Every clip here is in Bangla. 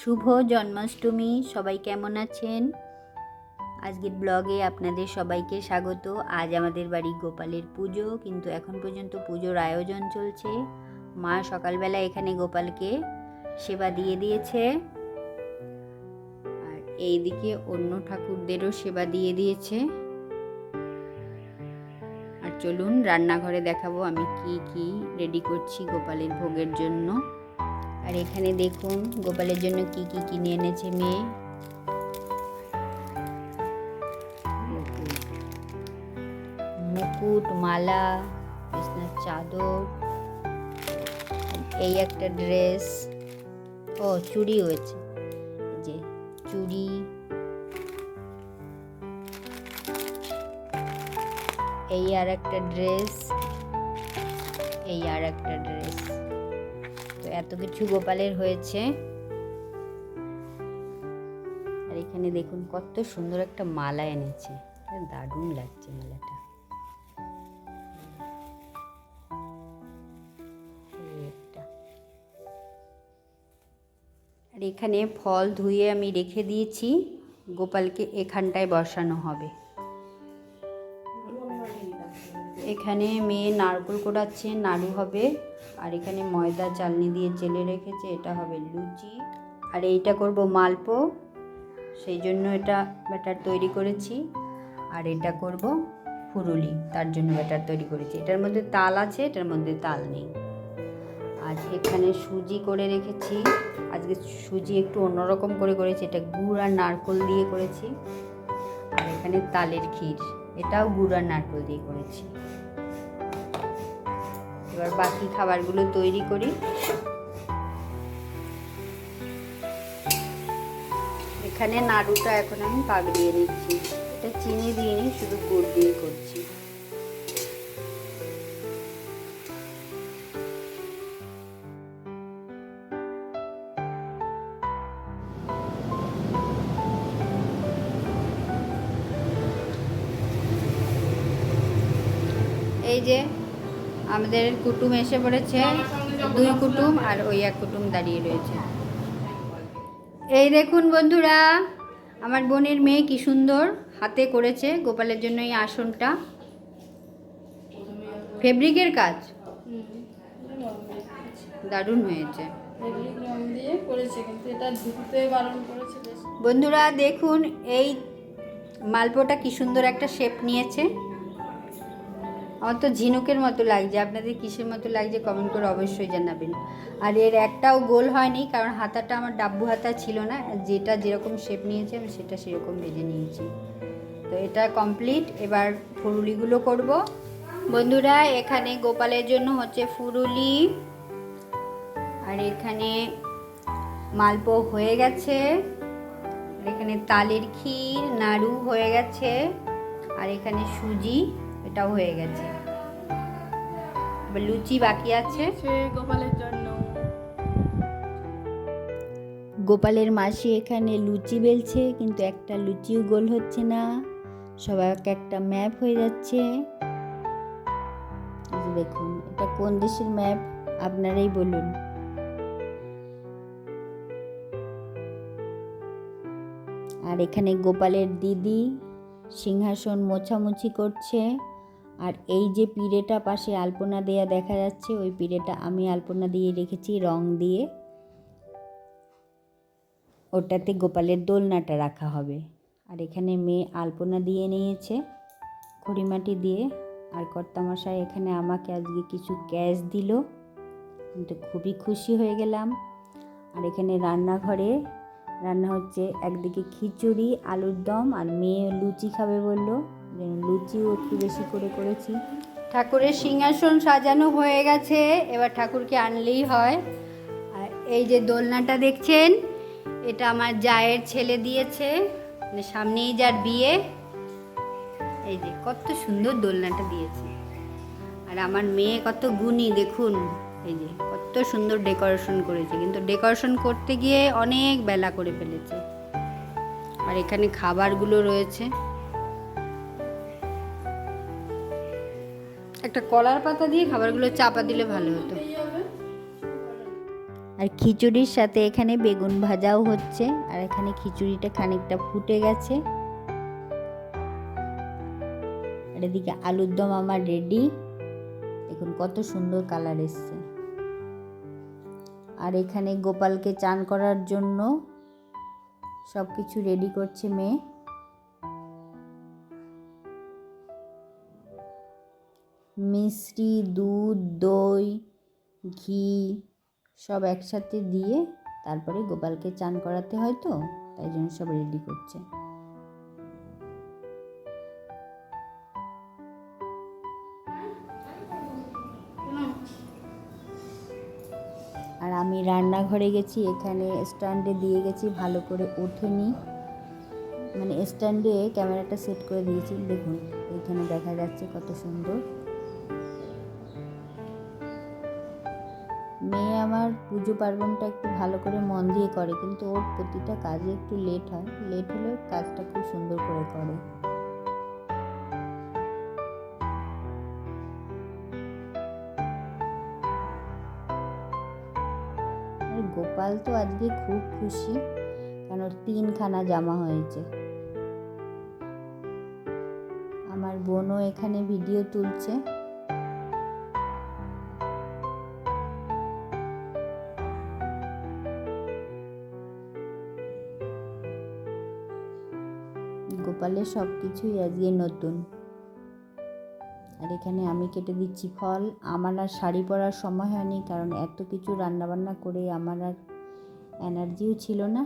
শুভ জন্মাষ্টমী, সবাই কেমন আছেন? আজকের ব্লগে আপনাদের সবাইকে স্বাগত। আজ আমাদের বাড়ি গোপালের পুজো, কিন্তু এখন পর্যন্ত পুজোর আয়োজন চলছে। মা সকালবেলা এখানে গোপালকে সেবা দিয়ে দিয়েছে। আর এইদিকে অন্য ঠাকুরদেরও সেবা দিয়ে দিয়েছে। আর চলুন রান্নাঘরে দেখাবো আমি কি কি রেডি করছি গোপালের ভোগের জন্য। আর এখানে দেখুন গোপালের জন্য কি কি কিনে এনেছে মেয়ে। মুকুট, মালা, বিছনার চাদর, এই একটা ড্রেস। ও, চুড়ি হয়েছে। যে চুড়ি। এই আর একটা ড্রেস। এই আর একটা ড্রেস। এত কিছু গোপালের হয়েছে। আর এখানে দেখুন কত সুন্দর একটা মালা এনেছে। দারুণ লাগছে মালাটা। আর এখানে ফল ধুয়ে আমি রেখে দিয়েছি। গোপালকে এখানটায় বসানো হবে। এখানে মেয়ে নারকোল কোড়াচ্ছে, নাড়ু হবে। আর এখানে ময়দা চালনি দিয়ে চেলে রেখেছে, এটা হবে লুচি। আর এইটা করব মালপো, সেই জন্য এটা ব্যাটার তৈরি করেছি। আর এটা করব ফুরুলি, তার জন্য ব্যাটার তৈরি করেছি। এটার মধ্যে তাল আছে, এটার মধ্যে তাল নেই। আজ এখানে সুজি করে রেখেছি। আজকে সুজি একটু অন্যরকম করে করেছি, এটা গুড় আর নারকোল দিয়ে করেছি। আর এখানে তালের ক্ষীর, এটাও গুড় আর নারকোল দিয়ে করেছি। এবার বাকি খাবারগুলো তৈরি করি। এখানে নাড়ুটা এখন আমি পাক দিয়ে নিচ্ছি। এটা চিনি দিয়ে নি শুধু গুড় দিয়ে করছি। এই যে আমাদের কুটুম এসে পড়েছে, দুই কুটুম আর ওই এক কুটুম দাঁড়িয়ে রয়েছে। এই দেখুন বন্ধুরা, আমার বোনের মেয়ে কি সুন্দর হাতে করেছে গোপালের জন্য এই আসনটা। ফেব্রিকের কাজ? দারুণ হয়েছে। বন্ধুরা, দেখুন এই মালপোটা কি সুন্দর একটা শেপ নিয়েছে। আমার তো ঝিনুকের মতো লাগছে, আপনাদের কিসের মতো লাগছে কমেন্ট করে অবশ্যই জানাবেন। আর এর একটাও গোল হয়নি, কারণ হাতাটা আমার ডাব্বু হাতা ছিল না, যেটা যেরকম শেপ নিয়েছে আমি সেটা সেরকম ভেজে নিয়েছি। তো এটা কমপ্লিট এবার ফুরুলিগুলো করব। বন্ধুরা, এখানে গোপালের জন্য হচ্ছে ফুরুলি, আর এখানে মালপো হয়ে গেছে এখানে তালের ক্ষীর, নাড়ু হয়ে গেছে, আর এখানে সুজি। এটাও হয়ে গেছে। লুচি বাকি আছে। গোপালের জন্য। গোপালের মাসি এখানে লুচি বেলছে কিন্তু একটা লুচিও গোল হচ্ছে না। সবাই এক একটা ম্যাপ হয়ে যাচ্ছে। এই দেখুন এটা কোন দেশের ম্যাপ? আপনারাই বলুন। আর এখানে গোপালের দিদি সিংহাসন মোছামুছি করছে। আর এই যে পিড়েটা পাশে আলপনা দেয়া দেখা যাচ্ছে, ওই পিড়েটা আমি আলপনা দিয়ে রেখেছি রং দিয়ে। ওটাতে গোপালের দোলনাটা রাখা হবে। আর এখানে মেয়ে আলপনা দিয়ে নিয়েছে, খড়িমাটি দিয়ে। আর কর্তামশাই এখানে আমাকে আজকে কিছু ক্যাশ দিল। কিন্তু খুবই খুশি হয়ে গেলাম। আর এখানে রান্নাঘরে, রান্না হচ্ছে একদিকে খিচুড়ি, আলুর দম, আর মেয়ে লুচি খাবে বলল। লুচিও একটু বেশি করে করেছি। ঠাকুরের সিংহাসন সাজানো হয়ে গেছে, এবার ঠাকুরকে আনলেই হয়। আর এই যে দোলনাটা দেখছেন, এটা আমার জায়ের ছেলে দিয়েছে মানে সামনেই যার বিয়ে। এই যে কত সুন্দর দোলনাটা দিয়েছে। আর আমার মেয়ে কত গুণী, দেখুন। এই যে কত সুন্দর ডেকোরেশন করেছে, কিন্তু ডেকোরেশন করতে গিয়ে অনেক বেলা করে ফেলেছে। আর এখানে খাবারগুলো রয়েছে। একটা কলার পাতা দিয়ে খাবারগুলো চাপা দিলে ভালো হতো। আর খিচুড়ির সাথে এখানে বেগুন ভাজাও হচ্ছে, আর এখানে খিচুড়িটা খানিকটা ফুটে গেছে। আর এদিকে আলুর দম আমার রেডি দেখুন কত সুন্দর কালার এসছে। আর এখানে গোপালকে চান করার জন্য সব কিছু রেডি করছে মেয়ে। মিষ্টি, দুধ, দই, ঘি সব একসাথে দিয়ে তারপরে গোপালকে চান করাতে হয় তো, তাই জন্য সব রেডি করছে। আর আমি রান্নাঘরে গেছি, এখানে স্ট্যান্ডে দিয়ে গেছি, ভালো করে ওঠেনি মানে স্ট্যান্ডে ক্যামেরাটা সেট করে দিয়েছি, দেখুন, এখানে দেখা যাচ্ছে কত সুন্দর। আমার পুজো পার্বণটা একটু ভালো করে মন দিয়ে করে, কিন্তু ওর প্রতিটা কাজে একটু লেট হয়। লেট হলেও কাজটা খুব সুন্দর করে করে। গোপাল তো আজকে খুব খুশি, কারণ ওর তিনখানা জামা হয়েছে। আমার বোনও এখানে ভিডিও তুলছে। গোপালের সব কিছুই আজকে নতুন। আর এখানে আমি কেটে দিচ্ছি ফল। আমার আর শাড়ি পরার সময় হয়নি, কারণ এত কিছু রান্নাবান্না করে আমার আর এনার্জিও ছিল না।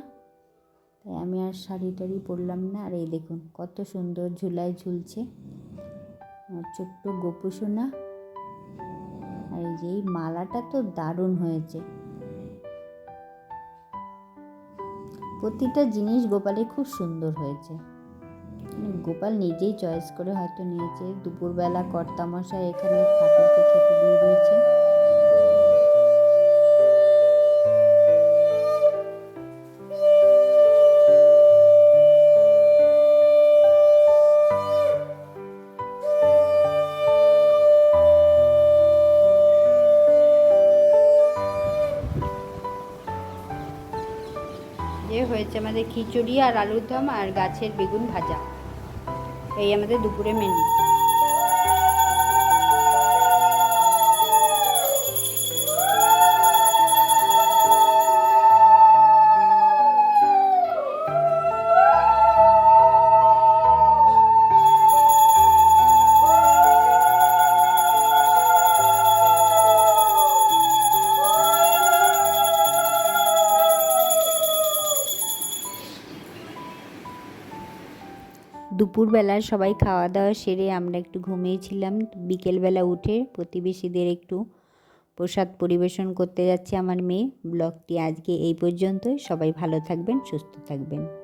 তাই আমি আর শাড়ি টাড়ি পরলাম না। আর এই দেখুন, কত সুন্দর ঝুলায় ঝুলছে। ছোট্ট গোপু সোনা। আর এই যে এই মালাটা তো দারুণ হয়েছে। প্রতিটা জিনিস গোপালে খুব সুন্দর হয়েছে। গোপাল নিজেই চয়েস করে হয়তো নিয়েছে। দুপুরবেলা কর্তামশাই এখানে ঠাকুরকে খেতে দিয়ে দিয়েছে। হয়েছে আমাদের খিচুড়ি আর আলুর দম আর গাছের বেগুন ভাজা। এই আমাদের দুপুরে মেনু দুপুরবেলা সবাই খাওয়া দাওয়া সেরে আমরা একটু ঘুমিয়েছিলাম বিকেলবেলা উঠে প্রতিবেশীদের একটু প্রসাদ পরিবেশন করতে যাচ্ছে আমার মেয়ে। ব্লগটি আজকে এই পর্যন্তই। সবাই ভালো থাকবেন, সুস্থ থাকবেন।